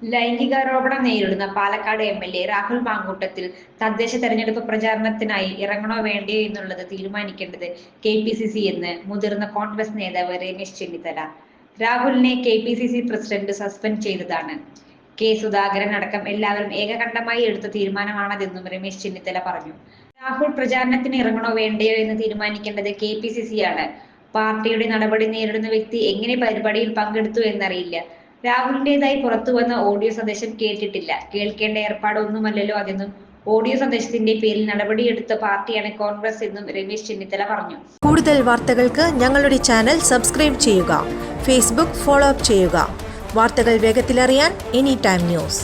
ലൈംഗികാരോപണം നേരിടുന്ന Palakkad M L A Rahul Mamkootathil തദ്ദേശ തെരഞ്ഞെടുപ്പ് പ്രചാരണത്തിനായി ഇറങ്ങണോ വേണ്ടയോ എന്നുള്ളത് തീരുമാനിക്കേണ്ടത് കെ പി സി സി എന്ന് മുതിർന്ന കോൺഗ്രസ് നേതാവ് രമേശ് ചെന്നിത്തല. രാഹുലിനെ K P C C president suspend ചെയ്തതാണ്. കെ സുധാകരൻ അടക്കം എല്ലാവരും ഏകകണ്ഠമായി എടുത്ത തീരുമാനമാണതെന്നും രമേശ് ചെന്നിത്തല പറഞ്ഞു. രാഹുൽ പ്രചാരണത്തിന് ഇറങ്ങണോ വേണ്ടയോ എന്ന് തീരുമാനിക്കേണ്ടത് കെ പി സി സി ആണ്. പാർട്ടിയുടെ നടപടി നേരിടുന്ന വ്യക്തി എങ്ങനെ പരിപാടിയിൽ പങ്കെടുത്തു എന്നറിയില്ല. രാഹുലിന്റേതായി പുറത്തു വന്ന ഓഡിയോ സന്ദേശം കേട്ടിട്ടില്ല. കേൾക്കേണ്ട ഏർപ്പാട് ഒന്നുമല്ലല്ലോ അതെന്നും ഓഡിയോ സന്ദേശത്തിന്റെ പേരിൽ നടപടിയെടുത്ത പാർട്ടിയാണ് കോൺഗ്രസ് എന്നും രമേശ് ചെന്നിത്തല പറഞ്ഞു. കൂടുതൽ വാർത്തകൾക്ക് ഞങ്ങളുടെ ചാനൽ സബ്സ്ക്രൈബ് ചെയ്യുക. ഫേസ്ബുക്ക് ഫോളോ അപ്പ് ചെയ്യുക. വാർത്തകൾ വേഗത്തിലറിയാൻ എനി ടൈം ന്യൂസ്